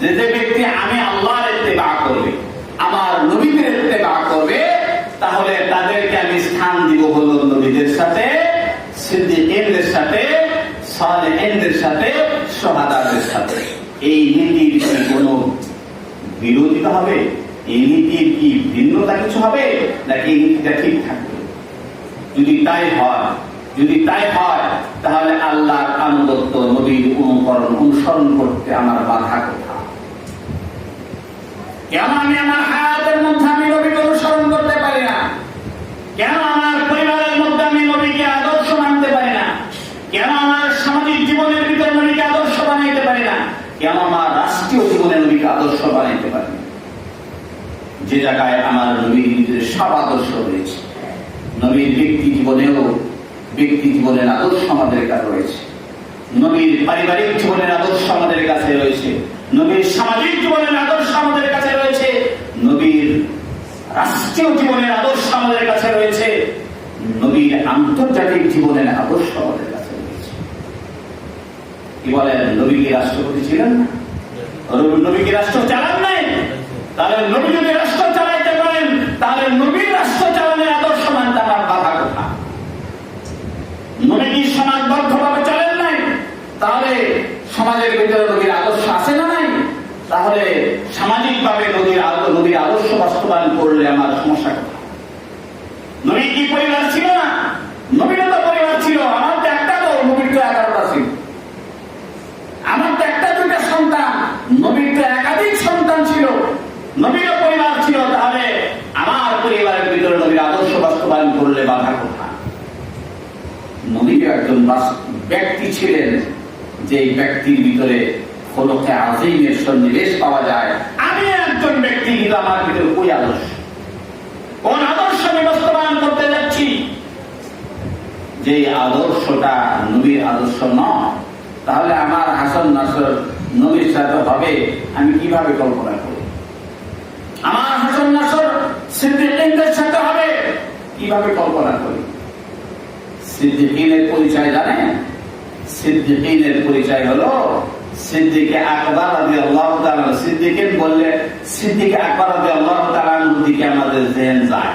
যে যে ব্যক্তি আমি আল্লাহর ইত্তেবা করবে, আমার নবীদের ইত্তেবা করবে, তাহলে তাদেরকে আমি স্থান দিব হলো নবীদের সাথে সিদ্দিকদের সাথে, সালেহিনদের সাথে শহাদাদের সাথে। এই নীতির কি কোনো বিরোধিতা হবে? এই নীতির কি ভিন্নতা কিছু হবে? নাকি এই নীতিটা ঠিক থাকবে? যদি তাই হয়, যদি তাই হয়, তাহলে আল্লাহর আনুগত্য নবীর অনুকরণ অনুসরণ করতে আমার বাধা কেন আমি আমার হায়াতের মধ্যে আমি নবীকে অনুসরণ করতে পারি না? কেন আমার পরিবারের মধ্যে আমি নবীকে আদর্শ মানতে পারি না? কেন আমার সামাজিক জীবনের ভিতরে নবীকে আদর্শ বানাইতে পারি না? কেন আমার রাষ্ট্রীয় জীবনে নবীকে আদর্শ বানাইতে পারি না? যে জায়গায় আমার নবীর সব আদর্শ রয়েছে। নবীর ব্যক্তি জীবনেও ব্যক্তি জীবনের আদর্শ আমাদের কাছে রয়েছে। নবীর পারিবারিক জীবনের আদর্শ আমাদের কাছে রয়েছে। নবীর সামাজিক জীবনের আদর্শ আমাদের কাছে রয়েছে নবীর রাষ্ট্রীয় জীবনের আদর্শ আমাদের কাছে রয়েছে। নবীর আন্তর্জাতিক জীবনের আদর্শ আমাদের কাছে রয়েছে। কি বলেন, নবী কি রাষ্ট্রপতি ছিলেন? না নবী কি রাষ্ট্র চালান নাই? তাহলে নবী যদি রাষ্ট্র চালাইতে পারেন, তাহলে নবীর রাষ্ট্র চালানোর আদর্শ মানতে আমার বাধা কোথা? নবী কি সমাজবদ্ধভাবে চলেন নাই? তাহলে সমাজের ভিতরে নবীর আদর্শ আছে না নাই? তাহলে সামাজিক ভাবে নদীর আলো- নবীর আদর্শ বাস্তবায়ন করলে আমার সমস্যা কোথা নবী কি পরিবার ছিল না? নবীর তো পরিবার ছিল। আমার তো একটা তো নবীর তো এগারোটা ছিল। আমার তো একটা দুইটা সন্তান, নবীর তো একাধিক সন্তান ছিল। নবীর পরিবার ছিল, তাহলে আমার পরিবারের ভিতরে নবীর আদর্শ বাস্তবায়ন করলে বাধা কোথায়? নবী একজন ব্যক্তি ছিলেন যে ব্যক্তির ভিতরে ফলকে আজিমের সন্নিবেশ পাওয়া যায়। আমি একজন ব্যক্তি কিন্তু আমার ভিতরে ওই আদর্শ। কোন আদর্শ আমি বাস্তবায়ন করতে যাচ্ছি? যে আদর্শটা নবীর আদর্শ নয়, তাহলে আমার হাসান নাসর নবীর সাথে হবে, আমি কীভাবে কল্পনা করি আমার হাসান নাসর সিদ্দিকদের সাথে হবে, কীভাবে কল্পনা করি সিদ্দিকিনের পরিচয় জানেন? সিদ্দিকিনের পরিচয় হলো সিদ্দিকে আকবর রাজি আল্লাহ সিদ্দিকের বললে সিদ্দিকে আকবর আল্লাহ তালার দিকে আমাদের জেন যায়।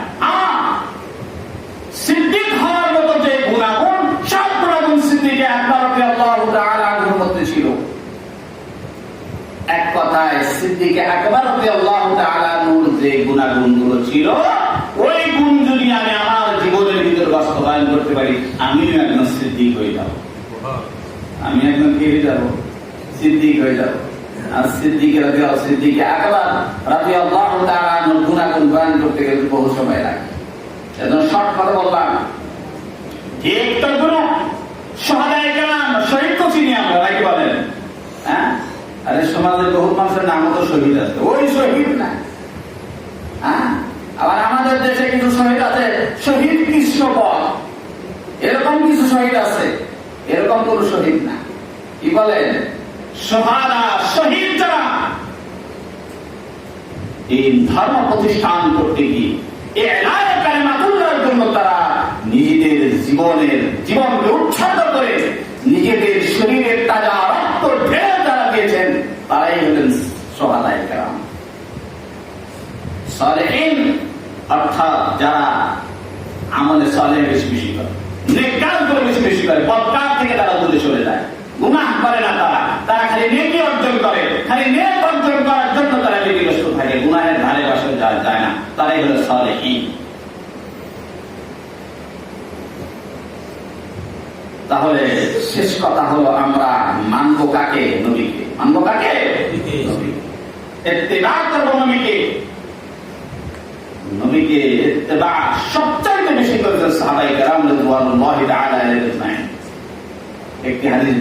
সিদ্দিক হওয়ার মতো যে গুণাগুণ সব গুণাগুণ সিদ্দিকে আকবর আল্লাহ তালার মধ্যে ছিল। এক কথায় সিদ্দিকে আকবর আল্লাহ তালার যে গুণাগুণগুলো ছিল ওই গুণ যদি আমি আমার জীবনের ভিতরে বাস্তবায়ন করতে পারি আমিও একজন সিদ্দিক হয়ে যাব। আমি একজন কি হয়ে যাব? সিদ্দিক হয়ে যাব। আর সিদ্দিকে রাজি সিদ্দিকে আকবর রাজি আল্লাহ তালার গুণাগুণ বয়ান করতে গেলে বহু সময় লাগে। এজন্য শর্ট কথা বললাম। একটা গুণ সহায় গেলাম শহীদ তো চিনি আমরা নাকি বলেন? হ্যাঁ? আরে সমাজের বহু মানুষের নামও তো শহীদ আছে। ওই শহীদ না। হ্যাঁ? আবার আমাদের দেশে কিছু শহীদ আছে শহীদ কৃষ্ণ এরকম কিছু শহীদ আছে এরকম কোন শহীদ না। কি বলেন? সহাদা শহীদ যারা এই ধর্ম প্রতিষ্ঠান করতে গিয়ে জন্য তারা নিজেদের জীবনের জীবনকে উৎসর্গ করে নিজেদের শরীরের তাজা রক্ত ঢেলে যারা দিয়েছেন। তারাই হলেন সালেহীন, অর্থাৎ যারা সালেহ বেশি বেশি করে করে বেশি বেশি করে, বদকার থেকে তারা দূরে চলে যায়। গুনাহ করে না তারা। তারা খালি নেকি অর্জন করে, খালি নেক অর্জন করার জন্য তারা বিধিগ্রস্ত থাকে গুনাহের ধারে বাসে যায় যায় না তারাই হলো তাহলে শেষ কথা হলো আমরা মানব কাকে? নবীকে। মানব কাকে? নবীকে। নবীকে। সবচাইতে বেশি করেছেন সাহাবাই কেরাম একটি হাদিস